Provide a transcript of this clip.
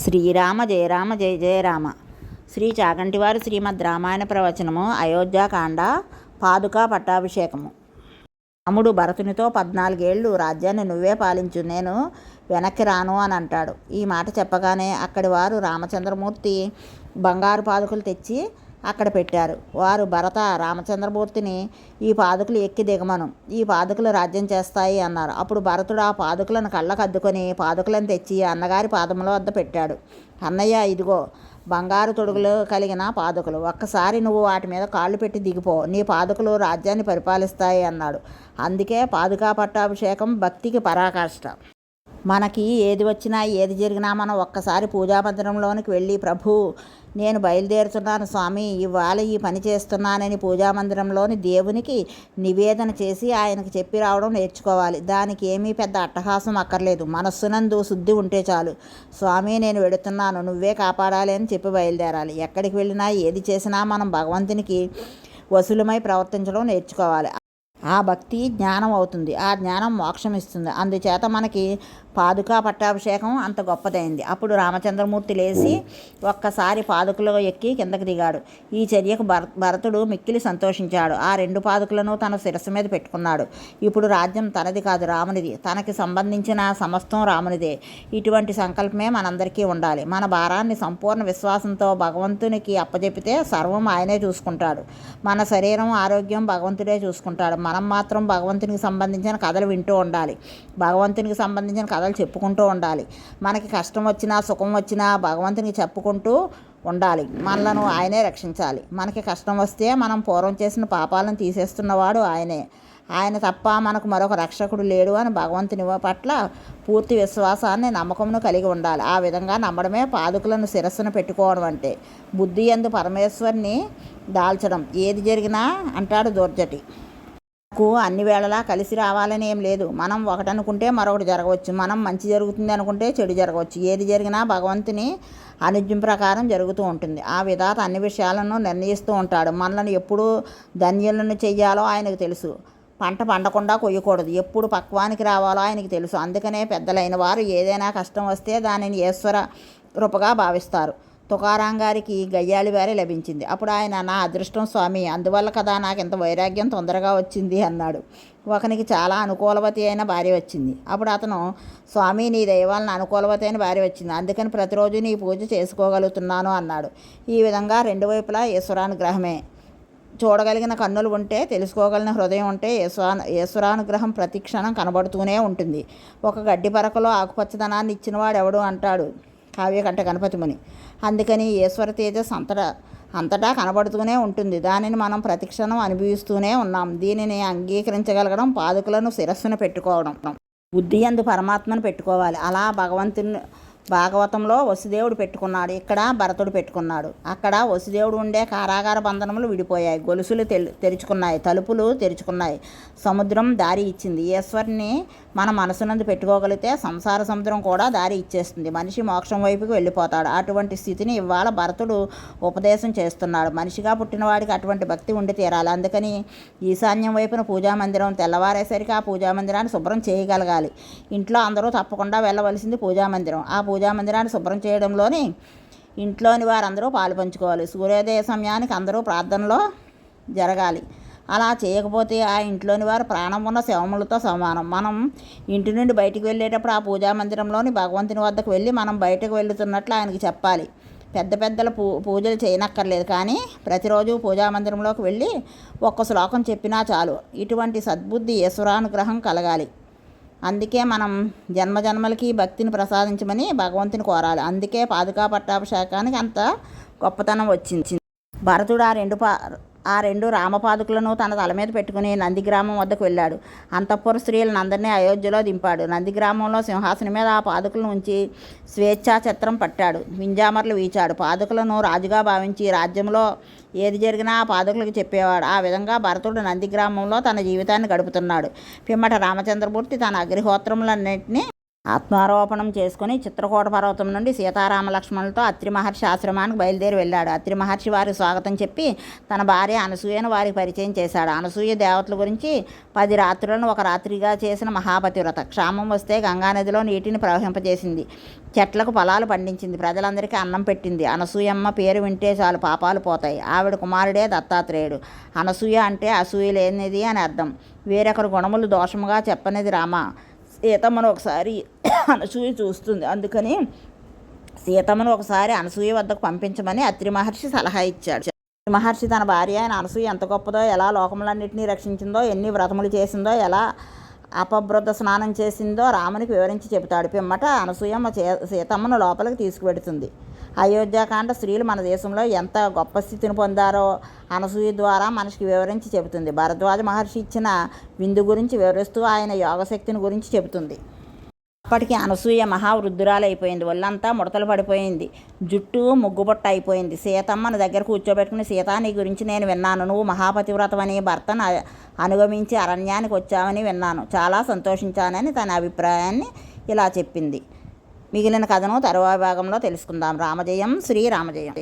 శ్రీరామ జయరామ జయ జయరామ శ్రీ చాగంటివారి శ్రీమద్ రామాయణ ప్రవచనము అయోధ్యాకాండ పాదుకా పట్టాభిషేకము. రాముడు భరతునితో పద్నాలుగేళ్ళు రాజ్యాన్ని నువ్వే పాలించు నేను వెనక్కి రాను అని అంటాడు. ఈ మాట చెప్పగానే అక్కడి వారు రామచంద్రమూర్తి బంగారు పాదుకలు తెచ్చి అక్కడ పెట్టారు. వారు భరత రామచంద్రమూర్తిని ఈ పాదుకులు ఎక్కి దిగమను. ఈ పాదుకులు రాజ్యం చేస్తాయి అన్నారు. అప్పుడు భరతుడు ఆ పాదుకులను కళ్ళకు అద్దుకొని పాదుకులను తెచ్చి అన్నగారి పాదముల వద్ద పెట్టాడు. అన్నయ్య ఇదిగో బంగారు తొడుగులు కలిగిన పాదుకులు. ఒక్కసారి నువ్వు వాటి మీద కాళ్ళు పెట్టి దిగిపో. నీ పాదుకులు రాజ్యాన్ని పరిపాలిస్తాయి అన్నాడు. అందుకే పాదుకా పట్టాభిషేకం భక్తికి పరాకాష్ట. మనకి ఏది వచ్చినా ఏది జరిగినా మనం ఒక్కసారి పూజామందిరంలోనికి వెళ్ళి ప్రభు నేను బయలుదేరుతున్నాను స్వామి ఇవాళ ఈ పని చేస్తున్నానని పూజామందిరంలోని దేవునికి నివేదన చేసి ఆయనకు చెప్పి రావడం నేర్చుకోవాలి. దానికి ఏమీ పెద్ద అట్టహాసం అక్కర్లేదు. మనస్సునందు శుద్ధి ఉంటే చాలు. స్వామి నేను వెడుతున్నాను నువ్వే కాపాడాలి అని చెప్పి బయలుదేరాలి. ఎక్కడికి వెళ్ళినా ఏది చేసినా మనం భగవంతునికి వసూలమై ప్రవర్తించడం నేర్చుకోవాలి. ఆ భక్తి జ్ఞానం అవుతుంది ఆ జ్ఞానం మోక్షం ఇస్తుంది. అందుచేత మనకి పాదుకా పట్టాభిషేకం అంత గొప్పదైంది. అప్పుడు రామచంద్రమూర్తి లేచి ఒక్కసారి పాదుకలో ఎక్కి కిందకి దిగాడు. ఈ చర్యకు భర భరతుడు మిక్కిలి సంతోషించాడు. ఆ రెండు పాదుకలను తన శిరస్సు మీద పెట్టుకున్నాడు. ఇప్పుడు రాజ్యం తనది కాదు రామునిది. తనకి సంబంధించిన సమస్తం రామునిదే. ఇటువంటి సంకల్పమే మనందరికీ ఉండాలి. మన భారాన్ని సంపూర్ణ విశ్వాసంతో భగవంతునికి అప్పజెపితే సర్వం ఆయనే చూసుకుంటాడు. మన శరీరం ఆరోగ్యం భగవంతుడే చూసుకుంటాడు. మనం మాత్రం భగవంతునికి సంబంధించిన కథలు వింటూ ఉండాలి. భగవంతునికి సంబంధించిన కథలు చెప్పుకుంటూ ఉండాలి. మనకి కష్టం వచ్చినా సుఖం వచ్చినా భగవంతునికి చెప్పుకుంటూ ఉండాలి. మనలను ఆయనే రక్షించాలి. మనకి కష్టం వస్తే మనం పూర్వం చేసిన పాపాలను తీసేస్తున్నవాడు ఆయనే. ఆయన తప్ప మనకు మరొక రక్షకుడు లేడు అని భగవంతుని పట్ల పూర్తి విశ్వాసాన్ని నమ్మకమును కలిగి ఉండాలి. ఆ విధంగా నమ్మడమే పాదుకులను శిరస్సును పెట్టుకోవడం అంటే. బుద్ధి ఎందు పరమేశ్వరిని దాల్చడం. ఏది జరిగినా అంటాడు దూర్జటి. నాకు అన్ని వేళలా కలిసి రావాలని ఏం లేదు. మనం ఒకటి అనుకుంటే మరొకటి జరగవచ్చు. మనం మంచి జరుగుతుంది అనుకుంటే చెడు జరగవచ్చు. ఏది జరిగినా భగవంతుని అనుజ్యం ప్రకారం జరుగుతూ ఉంటుంది. ఆ విధాత అన్ని విషయాలను నిర్ణయిస్తూ ఉంటాడు. మనల్ని ఎప్పుడు ధన్యులను చెయ్యాలో ఆయనకు తెలుసు. పంట పండకుండా కొయ్యకూడదు. ఎప్పుడు పక్వానికి రావాలో ఆయనకి తెలుసు. అందుకనే పెద్దలైన వారు ఏదైనా కష్టం వస్తే దానిని ఈశ్వర రూపగా భావిస్తారు. తుకారాం గారికి గయ్యాళి వారే లభించింది. అప్పుడు ఆయన నా అదృష్టం స్వామి అందువల్ల కదా నాకు ఇంత వైరాగ్యం తొందరగా వచ్చింది అన్నాడు. ఒకనికి చాలా అనుకూలవతి అయిన భార్య వచ్చింది. అప్పుడు అతను స్వామి నీ దైవాలను అనుకూలవతి అయిన భార్య వచ్చింది. అందుకని ప్రతిరోజు నీ పూజ చేసుకోగలుగుతున్నాను అన్నాడు. ఈ విధంగా రెండు వైపులా ఈశ్వరానుగ్రహమే చూడగలిగిన కన్నులు ఉంటే తెలుసుకోగలిగిన హృదయం ఉంటే ఈశ్వరా ఈశ్వరానుగ్రహం ప్రతి క్షణం కనబడుతూనే ఉంటుంది. ఒక గడ్డి పరకలో ఆకుపచ్చదనాన్ని ఇచ్చినవాడు ఎవడు అంటాడు? కావ్యకంఠ గణపతిముని అందుకని ఈశ్వర తేజస్ అంతటా అంతటా కనబడుతూనే ఉంటుంది. దానిని మనం ప్రతిక్షణం అనుభవిస్తూనే ఉన్నాం. దీనిని అంగీకరించగలగడం పాదుకులను శిరస్సును పెట్టుకోవడం. బుద్ధి అందు పరమాత్మను పెట్టుకోవాలి. అలా భగవంతుని భాగవతంలో వసుదేవుడు పెట్టుకున్నాడు. ఇక్కడ భరతుడు పెట్టుకున్నాడు. అక్కడ వసుదేవుడు ఉండే కారాగార బంధనములు విడిపోయాయి. గొలుసులు తెరుచుకున్నాయి. తలుపులు తెరుచుకున్నాయి. సముద్రం దారి ఇచ్చింది. ఈశ్వరిని మన మనసునందు పెట్టుకోగలిగితే సంసార సముద్రం కూడా దారి ఇచ్చేస్తుంది. మనిషి మోక్షం వైపుకి వెళ్ళిపోతాడు. అటువంటి స్థితిని ఇవాళ భరతుడు ఉపదేశం చేస్తున్నాడు. మనిషిగా పుట్టినవాడికి అటువంటి భక్తి ఉండి తీరాలి. అందుకని ఈశాన్యం వైపున పూజా మందిరం తెల్లవారేసరికి ఆ పూజా మందిరాన్ని శుభ్రం చేయగలగాలి. ఇంట్లో అందరూ తప్పకుండా వెళ్ళవలసింది పూజా మందిరం. ఆ పూజా మందిరాన్ని శుభ్రం చేయడంలోని ఇంట్లోని వారందరూ పాలు పంచుకోవాలి. సూర్యోదయ సమయానికి అందరూ ప్రార్థనలో జరగాలి. అలా చేయకపోతే ఆ ఇంట్లోని వారు ప్రాణం ఉన్న శవములతో సమానం. మనం ఇంటి నుండి బయటికి వెళ్ళేటప్పుడు ఆ పూజా మందిరంలోని భగవంతుని వద్దకు వెళ్ళి మనం బయటకు వెళ్తున్నట్లు ఆయనకి చెప్పాలి. పెద్ద పెద్దల పూ పూజలు చేయనక్కర్లేదు. కానీ ప్రతిరోజు పూజా మందిరంలోకి వెళ్ళి ఒక్క శ్లోకం చెప్పినా చాలు. ఇటువంటి సద్బుద్ధి ఈశ్వరానుగ్రహం కలగాలి. అందుకే మనం జన్మజన్మలకి భక్తిని ప్రసాదించమని భగవంతుని కోరాలి. అందుకే పాదుకా పట్టాభిషేకానికి అంత గొప్పతనం వచ్చింది. భరతుడు ఆ రెండు పా ఆ రెండు రామపాదుకులను తన తల మీద పెట్టుకుని నందిగ్రామం వద్దకు వెళ్ళాడు. అంతఃపుర స్త్రీలను అందరినీ అయోధ్యలో దింపాడు. నందిగ్రామంలో సింహాసనం మీద ఆ పాదుకులను ఉంచి స్వేచ్ఛా చిత్రం పట్టాడు. వింజామర్లు వీచాడు. పాదుకులను రాజుగా భావించి రాజ్యంలో ఏది జరిగినా ఆ పాదుకులకు చెప్పేవాడు. ఆ విధంగా భరతుడు నందిగ్రామంలో తన జీవితాన్ని గడుపుతున్నాడు. పిమ్మట రామచంద్రమూర్తి తన అగ్నిహోత్రములన్నింటినీ ఆత్మారోపణం చేసుకుని చిత్రకూట పర్వతం నుండి సీతారామ లక్ష్మణులతో అత్రి మహర్షి ఆశ్రమానికి బయలుదేరి వెళ్ళాడు. అత్రి మహర్షి స్వాగతం చెప్పి తన భార్య అనసూయను వారికి పరిచయం చేశాడు. అనసూయ దేవతల గురించి పది రాత్రులను ఒక రాత్రిగా చేసిన మహాపతివ్రత. క్షామం వస్తే గంగానదిలో నీటిని ప్రవహింపజేసింది. చెట్లకు పొలాలు పండించింది. ప్రజలందరికీ అన్నం పెట్టింది. అనసూయమ్మ పేరు వింటే చాలు పాపాలు పోతాయి. ఆవిడ కుమారుడే దత్తాత్రేయుడు. అనసూయ అంటే అసూయ లేనిది అని అర్థం. వేరొకరు గుణములు దోషముగా చెప్పనిది రామ. సీతమ్మను ఒకసారి అనసూయ చూస్తుంది. అందుకని సీతమ్మను ఒకసారి అనసూయ వద్దకు పంపించమని అత్రి మహర్షి సలహా ఇచ్చాడు. అత్రి మహర్షి తన భార్య అయిన అనసూయ ఎంత గొప్పదో ఎలా లోకములన్నింటినీ రక్షించిందో ఎన్ని వ్రతములు చేసిందో ఎలా అపభృత స్నానం చేసిందో రామునికి వివరించి చెబుతాడు. పిమ్మట అనసూయమ్మ చే- సీతమ్మను లోపలికి తీసుకువెడుతుంది. అయోధ్యాకాండ స్త్రీలు మన దేశంలో ఎంత గొప్ప స్థితిని పొందారో అనసూయ ద్వారా మనకి వివరించి చెబుతుంది. భరద్వాజ మహర్షి ఇచ్చిన విందు గురించి వివరిస్తూ ఆయన యోగశక్తిని గురించి చెబుతుంది. అప్పటికి అనసూయ మహావృద్ధురాలైపోయింది. ఒళ్ళంతా ముడతలు పడిపోయింది. జుట్టు ముగ్గుబొట్ట అయిపోయింది. సీతమ్మను దగ్గర కూర్చోబెట్టుకుని సీత నీ గురించి నేను విన్నాను. నువ్వు మహాపతివ్రతమని భర్తను అనుగమించి అరణ్యానికి వచ్చావని విన్నాను. చాలా సంతోషించానని తన అభిప్రాయాన్ని ఇలా చెప్పింది. మిగిలిన కథను తరువాయి భాగంలో తెలుసుకుందాం. రామజయం శ్రీ రామజయం.